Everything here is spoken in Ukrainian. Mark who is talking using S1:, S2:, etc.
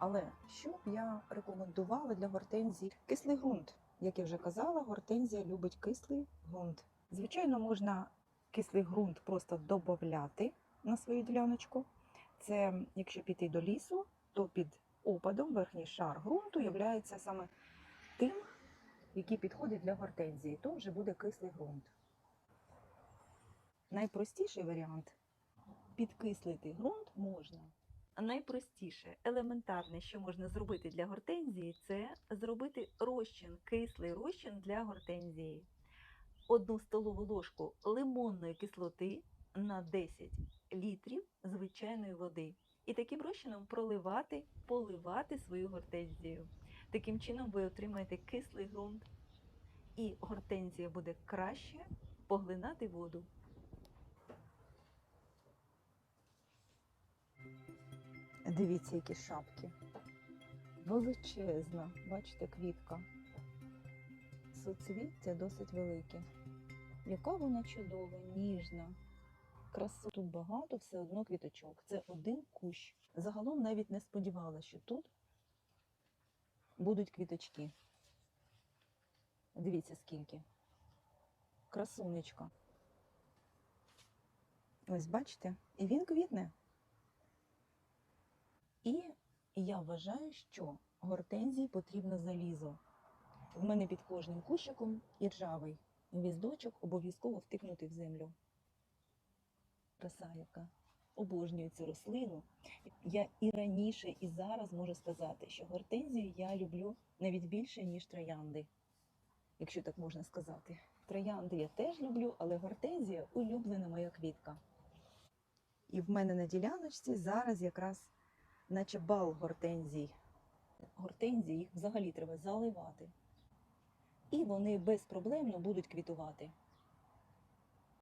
S1: Але що б я рекомендувала для гортензії? Кислий ґрунт. Як я вже казала, гортензія любить кислий ґрунт. Звичайно, можна кислий ґрунт просто додати на свою діляночку. Це якщо піти до лісу, то під опадом верхній шар ґрунту є саме тим, який підходить для гортензії, то вже буде кислий ґрунт. Найпростіший варіант підкислити ґрунт можна.
S2: Найпростіше, елементарне, що можна зробити для гортензії, це зробити розчин, кислий розчин для гортензії. Одну столову ложку лимонної кислоти на 10 літрів звичайної води. І таким розчином проливати, поливати свою гортензію. Таким чином ви отримаєте кислий ґрунт, і гортензія буде краще поглинати воду.
S1: Дивіться, які шапки. Величезна, бачите, квітка. Суцвіття досить велике. Яка вона чудова, ніжна. Красу тут багато, все одно квіточок. Це один кущ. Загалом навіть не сподівалася, що тут будуть квіточки. Дивіться, скільки. Красунечка. Ось бачите, і він квітне. І я вважаю, що гортензії потрібно залізо. В мене під кожним кущиком іржавий гвіздочок обов'язково втикнути в землю. Краса яка. Обожнюю цю рослину. Я і раніше, і зараз можу сказати, що гортензію я люблю навіть більше, ніж троянди, якщо так можна сказати. Троянди я теж люблю, але гортензія улюблена моя квітка. І в мене на діляночці зараз якраз наче бал гортензій. Гортензії їх взагалі треба заливати. І вони безпроблемно будуть квітувати.